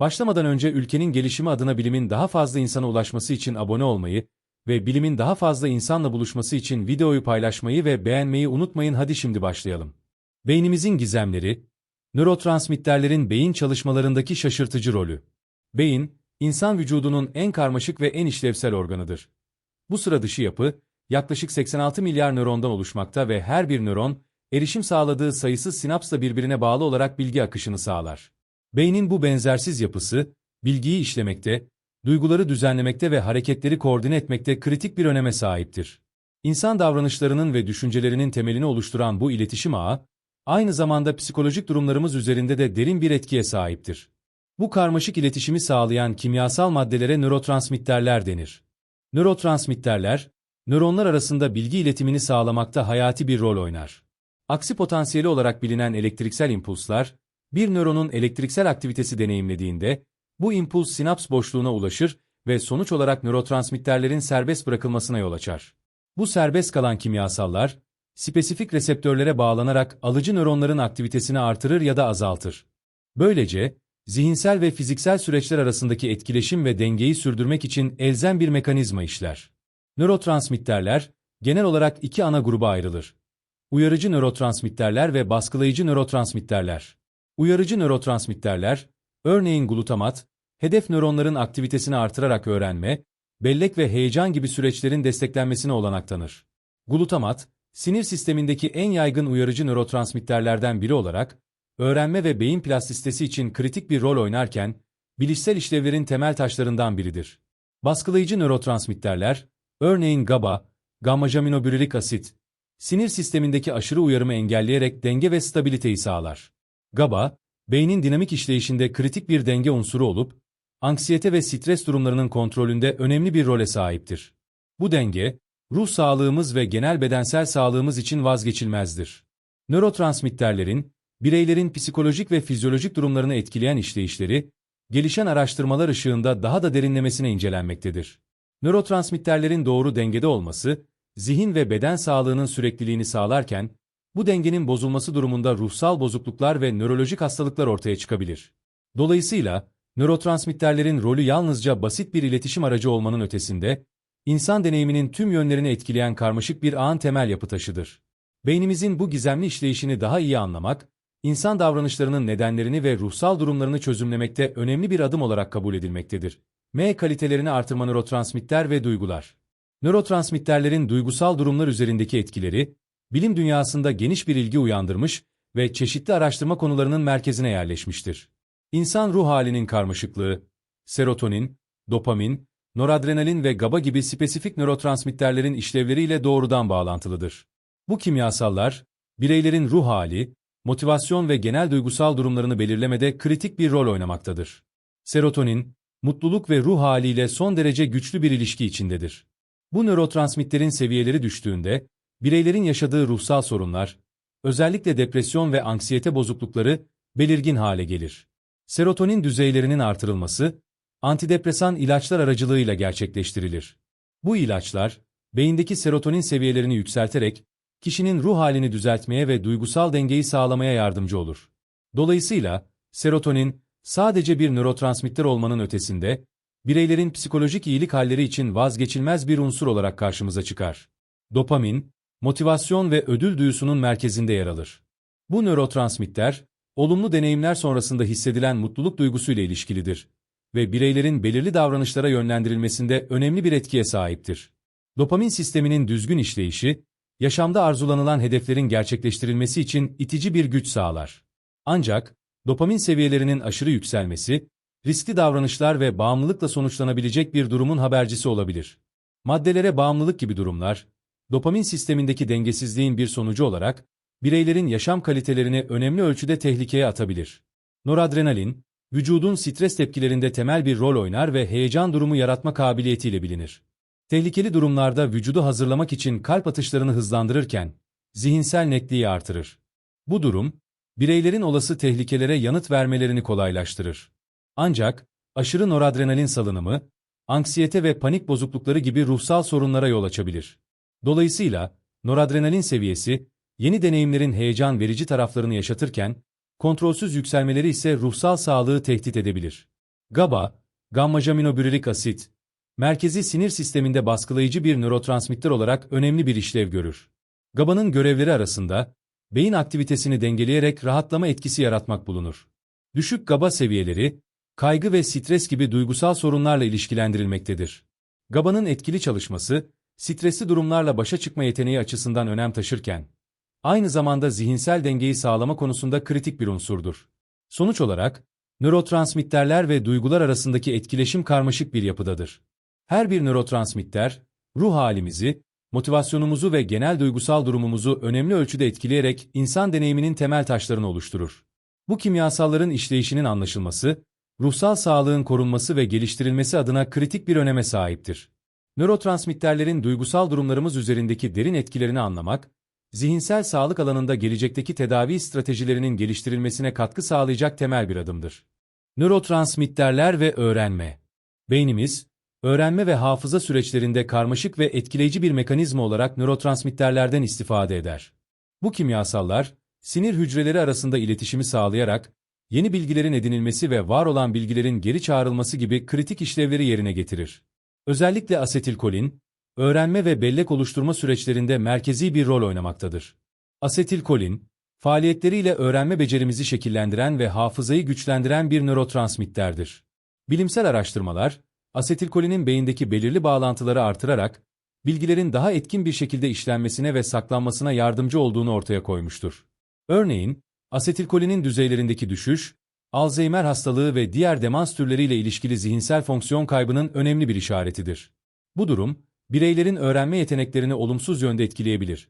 Başlamadan önce ülkenin gelişimi adına bilimin daha fazla insana ulaşması için abone olmayı ve bilimin daha fazla insanla buluşması için videoyu paylaşmayı ve beğenmeyi unutmayın hadi şimdi başlayalım. Beynimizin gizemleri, nörotransmitterlerin beyin çalışmalarındaki şaşırtıcı rolü. Beyin, insan vücudunun en karmaşık ve en işlevsel organıdır. Bu sıra dışı yapı, yaklaşık 86 milyar nörondan oluşmakta ve her bir nöron, erişim sağladığı sayısız sinapsla birbirine bağlı olarak bilgi akışını sağlar. Beynin bu benzersiz yapısı, bilgiyi işlemekte, duyguları düzenlemekte ve hareketleri koordine etmekte kritik bir öneme sahiptir. İnsan davranışlarının ve düşüncelerinin temelini oluşturan bu iletişim ağı, aynı zamanda psikolojik durumlarımız üzerinde de derin bir etkiye sahiptir. Bu karmaşık iletişimi sağlayan kimyasal maddelere nörotransmitterler denir. Nörotransmitterler, nöronlar arasında bilgi iletimini sağlamakta hayati bir rol oynar. Aksi potansiyeli olarak bilinen elektriksel impulslar, bir nöronun elektriksel aktivitesi deneyimlediğinde, bu impuls sinaps boşluğuna ulaşır ve sonuç olarak nörotransmitterlerin serbest bırakılmasına yol açar. Bu serbest kalan kimyasallar, spesifik reseptörlere bağlanarak alıcı nöronların aktivitesini artırır ya da azaltır. Böylece, zihinsel ve fiziksel süreçler arasındaki etkileşim ve dengeyi sürdürmek için elzem bir mekanizma işler. Nörotransmitterler, genel olarak iki ana gruba ayrılır. Uyarıcı nörotransmitterler ve baskılayıcı nörotransmitterler. Uyarıcı nörotransmitterler, örneğin glutamat, hedef nöronların aktivitesini artırarak öğrenme, bellek ve heyecan gibi süreçlerin desteklenmesine olanak tanır. Glutamat, sinir sistemindeki en yaygın uyarıcı nörotransmitterlerden biri olarak, öğrenme ve beyin plastisitesi için kritik bir rol oynarken, bilişsel işlevlerin temel taşlarından biridir. Baskılayıcı nörotransmitterler, örneğin GABA, gamma-jaminobutyric asit, sinir sistemindeki aşırı uyarımı engelleyerek denge ve stabiliteyi sağlar. GABA, beynin dinamik işleyişinde kritik bir denge unsuru olup, anksiyete ve stres durumlarının kontrolünde önemli bir role sahiptir. Bu denge, ruh sağlığımız ve genel bedensel sağlığımız için vazgeçilmezdir. Nörotransmitterlerin, bireylerin psikolojik ve fizyolojik durumlarını etkileyen işleyişleri, gelişen araştırmalar ışığında daha da derinlemesine incelenmektedir. Nörotransmitterlerin doğru dengede olması, zihin ve beden sağlığının sürekliliğini sağlarken, bu dengenin bozulması durumunda ruhsal bozukluklar ve nörolojik hastalıklar ortaya çıkabilir. Dolayısıyla, nörotransmitterlerin rolü yalnızca basit bir iletişim aracı olmanın ötesinde, insan deneyiminin tüm yönlerini etkileyen karmaşık bir ağın temel yapı taşıdır. Beynimizin bu gizemli işleyişini daha iyi anlamak, insan davranışlarının nedenlerini ve ruhsal durumlarını çözümlemekte önemli bir adım olarak kabul edilmektedir. M kalitelerini artırma nörotransmitter ve duygular. Nörotransmitterlerin duygusal durumlar üzerindeki etkileri, bilim dünyasında geniş bir ilgi uyandırmış ve çeşitli araştırma konularının merkezine yerleşmiştir. İnsan ruh halinin karmaşıklığı, serotonin, dopamin, noradrenalin ve GABA gibi spesifik nörotransmitterlerin işlevleriyle doğrudan bağlantılıdır. Bu kimyasallar, bireylerin ruh hali, motivasyon ve genel duygusal durumlarını belirlemede kritik bir rol oynamaktadır. Serotonin, mutluluk ve ruh haliyle son derece güçlü bir ilişki içindedir. Bu nörotransmitterin seviyeleri düştüğünde, bireylerin yaşadığı ruhsal sorunlar, özellikle depresyon ve anksiyete bozuklukları belirgin hale gelir. Serotonin düzeylerinin artırılması, antidepresan ilaçlar aracılığıyla gerçekleştirilir. Bu ilaçlar, beyindeki serotonin seviyelerini yükselterek, kişinin ruh halini düzeltmeye ve duygusal dengeyi sağlamaya yardımcı olur. Dolayısıyla, serotonin, sadece bir nörotransmitter olmanın ötesinde, bireylerin psikolojik iyilik halleri için vazgeçilmez bir unsur olarak karşımıza çıkar. Dopamin, motivasyon ve ödül duyusunun merkezinde yer alır. Bu nörotransmitter, olumlu deneyimler sonrasında hissedilen mutluluk duygusuyla ilişkilidir ve bireylerin belirli davranışlara yönlendirilmesinde önemli bir etkiye sahiptir. Dopamin sisteminin düzgün işleyişi, yaşamda arzulanılan hedeflerin gerçekleştirilmesi için itici bir güç sağlar. Ancak, dopamin seviyelerinin aşırı yükselmesi, riskli davranışlar ve bağımlılıkla sonuçlanabilecek bir durumun habercisi olabilir. Maddelere bağımlılık gibi durumlar, dopamin sistemindeki dengesizliğin bir sonucu olarak, bireylerin yaşam kalitelerini önemli ölçüde tehlikeye atabilir. Noradrenalin, vücudun stres tepkilerinde temel bir rol oynar ve heyecan durumu yaratma kabiliyetiyle bilinir. Tehlikeli durumlarda vücudu hazırlamak için kalp atışlarını hızlandırırken, zihinsel netliği artırır. Bu durum, bireylerin olası tehlikelere yanıt vermelerini kolaylaştırır. Ancak, aşırı noradrenalin salınımı, anksiyete ve panik bozuklukları gibi ruhsal sorunlara yol açabilir. Dolayısıyla, noradrenalin seviyesi, yeni deneyimlerin heyecan verici taraflarını yaşatırken, kontrolsüz yükselmeleri ise ruhsal sağlığı tehdit edebilir. GABA, gamma-aminobutyrik asit, merkezi sinir sisteminde baskılayıcı bir nörotransmitter olarak önemli bir işlev görür. GABA'nın görevleri arasında, beyin aktivitesini dengeleyerek rahatlama etkisi yaratmak bulunur. Düşük GABA seviyeleri, kaygı ve stres gibi duygusal sorunlarla ilişkilendirilmektedir. GABA'nın etkili çalışması, stresli durumlarla başa çıkma yeteneği açısından önem taşırken, aynı zamanda zihinsel dengeyi sağlama konusunda kritik bir unsurdur. Sonuç olarak, nörotransmitterler ve duygular arasındaki etkileşim karmaşık bir yapıdadır. Her bir nörotransmitter, ruh halimizi, motivasyonumuzu ve genel duygusal durumumuzu önemli ölçüde etkileyerek insan deneyiminin temel taşlarını oluşturur. Bu kimyasalların işleyişinin anlaşılması, ruhsal sağlığın korunması ve geliştirilmesi adına kritik bir öneme sahiptir. Nörotransmitterlerin duygusal durumlarımız üzerindeki derin etkilerini anlamak, zihinsel sağlık alanında gelecekteki tedavi stratejilerinin geliştirilmesine katkı sağlayacak temel bir adımdır. Nörotransmitterler ve öğrenme Beynimiz, öğrenme ve hafıza süreçlerinde karmaşık ve etkileyici bir mekanizma olarak nörotransmitterlerden istifade eder. Bu kimyasallar, sinir hücreleri arasında iletişimi sağlayarak, yeni bilgilerin edinilmesi ve var olan bilgilerin geri çağrılması gibi kritik işlevleri yerine getirir. Özellikle asetilkolin, öğrenme ve bellek oluşturma süreçlerinde merkezi bir rol oynamaktadır. Asetilkolin, faaliyetleriyle öğrenme becerimizi şekillendiren ve hafızayı güçlendiren bir nörotransmitterdir. Bilimsel araştırmalar, asetilkolinin beyindeki belirli bağlantıları artırarak, bilgilerin daha etkin bir şekilde işlenmesine ve saklanmasına yardımcı olduğunu ortaya koymuştur. Örneğin, asetilkolinin düzeylerindeki düşüş, Alzheimer hastalığı ve diğer demans türleriyle ilişkili zihinsel fonksiyon kaybının önemli bir işaretidir. Bu durum, bireylerin öğrenme yeteneklerini olumsuz yönde etkileyebilir.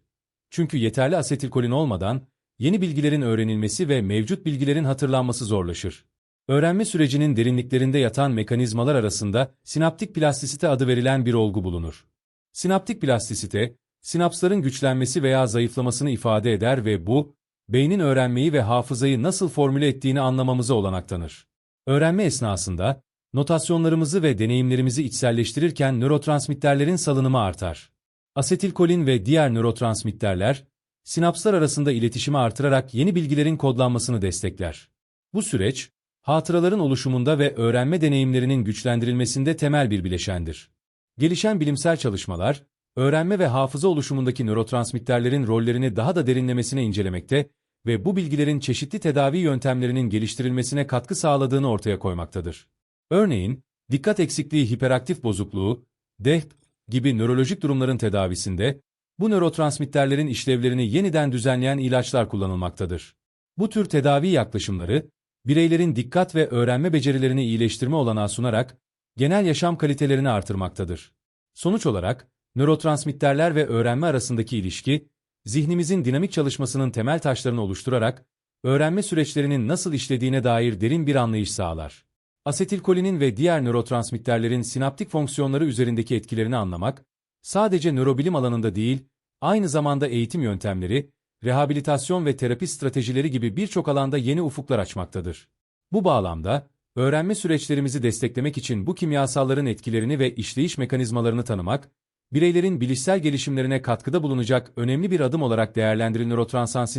Çünkü yeterli asetilkolin olmadan, yeni bilgilerin öğrenilmesi ve mevcut bilgilerin hatırlanması zorlaşır. Öğrenme sürecinin derinliklerinde yatan mekanizmalar arasında sinaptik plastisite adı verilen bir olgu bulunur. Sinaptik plastisite, sinapsların güçlenmesi veya zayıflamasını ifade eder ve bu, beynin öğrenmeyi ve hafızayı nasıl formüle ettiğini anlamamıza olanak tanır. Öğrenme esnasında, notasyonlarımızı ve deneyimlerimizi içselleştirirken nörotransmitterlerin salınımı artar. Asetilkolin ve diğer nörotransmitterler, sinapslar arasında iletişimi artırarak yeni bilgilerin kodlanmasını destekler. Bu süreç, hatıraların oluşumunda ve öğrenme deneyimlerinin güçlendirilmesinde temel bir bileşendir. Gelişen bilimsel çalışmalar, öğrenme ve hafıza oluşumundaki nörotransmitterlerin rollerini daha da derinlemesine incelemekte ve bu bilgilerin çeşitli tedavi yöntemlerinin geliştirilmesine katkı sağladığını ortaya koymaktadır. Örneğin, dikkat eksikliği hiperaktif bozukluğu, DEHP gibi nörolojik durumların tedavisinde, bu nörotransmitterlerin işlevlerini yeniden düzenleyen ilaçlar kullanılmaktadır. Bu tür tedavi yaklaşımları, bireylerin dikkat ve öğrenme becerilerini iyileştirme olanağı sunarak, genel yaşam kalitelerini artırmaktadır. Sonuç olarak, nörotransmitterler ve öğrenme arasındaki ilişki, zihnimizin dinamik çalışmasının temel taşlarını oluşturarak, öğrenme süreçlerinin nasıl işlediğine dair derin bir anlayış sağlar. Asetilkolinin ve diğer nörotransmitterlerin sinaptik fonksiyonları üzerindeki etkilerini anlamak, sadece nörobilim alanında değil, aynı zamanda eğitim yöntemleri, rehabilitasyon ve terapi stratejileri gibi birçok alanda yeni ufuklar açmaktadır. Bu bağlamda, öğrenme süreçlerimizi desteklemek için bu kimyasalların etkilerini ve işleyiş mekanizmalarını tanımak, bireylerin bilişsel gelişimlerine katkıda bulunacak önemli bir adım olarak değerlendirir nörotransans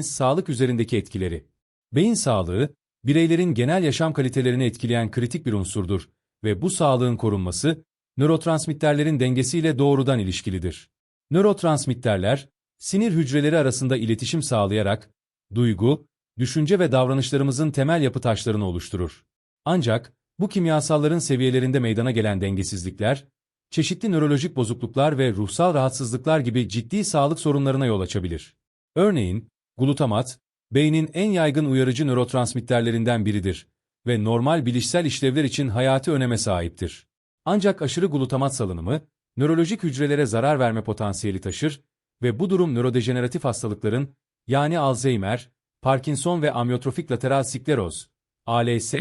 sağlık üzerindeki etkileri. Beyin sağlığı, bireylerin genel yaşam kalitelerini etkileyen kritik bir unsurdur ve bu sağlığın korunması, nörotransmitterlerin dengesiyle doğrudan ilişkilidir. Nörotransmitterler, sinir hücreleri arasında iletişim sağlayarak, duygu, düşünce ve davranışlarımızın temel yapı taşlarını oluşturur. Ancak, bu kimyasalların seviyelerinde meydana gelen dengesizlikler, çeşitli nörolojik bozukluklar ve ruhsal rahatsızlıklar gibi ciddi sağlık sorunlarına yol açabilir. Örneğin, glutamat, beynin en yaygın uyarıcı nörotransmitterlerinden biridir ve normal bilişsel işlevler için hayati öneme sahiptir. Ancak aşırı glutamat salınımı, nörolojik hücrelere zarar verme potansiyeli taşır ve bu durum nörodejeneratif hastalıkların, yani Alzheimer, Parkinson ve amyotrofik lateral skleroz, ALS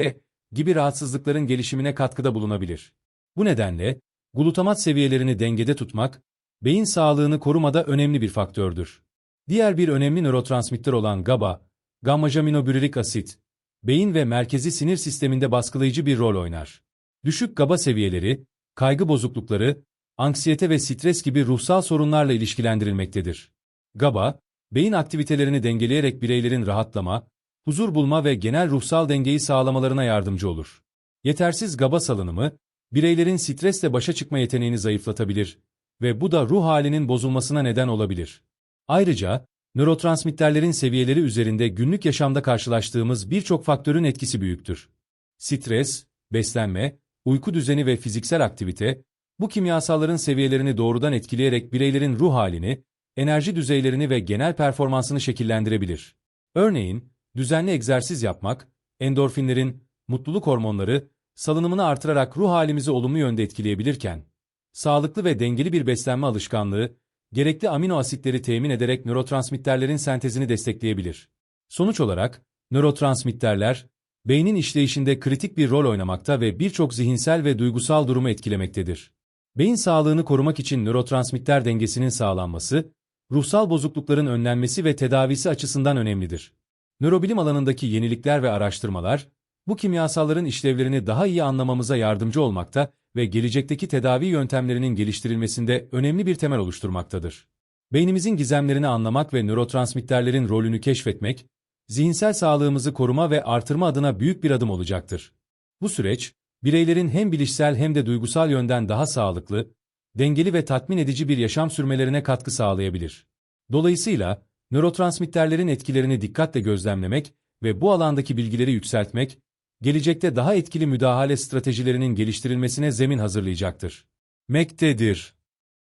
gibi rahatsızlıkların gelişimine katkıda bulunabilir. Bu nedenle, glutamat seviyelerini dengede tutmak, beyin sağlığını korumada önemli bir faktördür. Diğer bir önemli nörotransmitter olan GABA, gamma-aminobutyrik asit, beyin ve merkezi sinir sisteminde baskılayıcı bir rol oynar. Düşük GABA seviyeleri, kaygı bozuklukları, anksiyete ve stres gibi ruhsal sorunlarla ilişkilendirilmektedir. GABA, beyin aktivitelerini dengeleyerek bireylerin rahatlama, huzur bulma ve genel ruhsal dengeyi sağlamalarına yardımcı olur. Yetersiz GABA salınımı, bireylerin stresle başa çıkma yeteneğini zayıflatabilir ve bu da ruh halinin bozulmasına neden olabilir. Ayrıca, nörotransmitterlerin seviyeleri üzerinde günlük yaşamda karşılaştığımız birçok faktörün etkisi büyüktür. Stres, beslenme, uyku düzeni ve fiziksel aktivite, bu kimyasalların seviyelerini doğrudan etkileyerek bireylerin ruh halini, enerji düzeylerini ve genel performansını şekillendirebilir. Örneğin, düzenli egzersiz yapmak, endorfinlerin, mutluluk hormonları, salınımını artırarak ruh halimizi olumlu yönde etkileyebilirken, sağlıklı ve dengeli bir beslenme alışkanlığı, gerekli amino asitleri temin ederek nörotransmitterlerin sentezini destekleyebilir. Sonuç olarak, nörotransmitterler, beynin işleyişinde kritik bir rol oynamakta ve birçok zihinsel ve duygusal durumu etkilemektedir. Beyin sağlığını korumak için nörotransmitter dengesinin sağlanması, ruhsal bozuklukların önlenmesi ve tedavisi açısından önemlidir. Nörobilim alanındaki yenilikler ve araştırmalar, bu kimyasalların işlevlerini daha iyi anlamamıza yardımcı olmakta ve gelecekteki tedavi yöntemlerinin geliştirilmesinde önemli bir temel oluşturmaktadır. Beynimizin gizemlerini anlamak ve nörotransmitterlerin rolünü keşfetmek, zihinsel sağlığımızı koruma ve artırma adına büyük bir adım olacaktır. Bu süreç, bireylerin hem bilişsel hem de duygusal yönden daha sağlıklı, dengeli ve tatmin edici bir yaşam sürmelerine katkı sağlayabilir. Dolayısıyla, nörotransmitterlerin etkilerini dikkatle gözlemlemek ve bu alandaki bilgileri yükseltmek, gelecekte daha etkili müdahale stratejilerinin geliştirilmesine zemin hazırlayacaktır. Mektedir.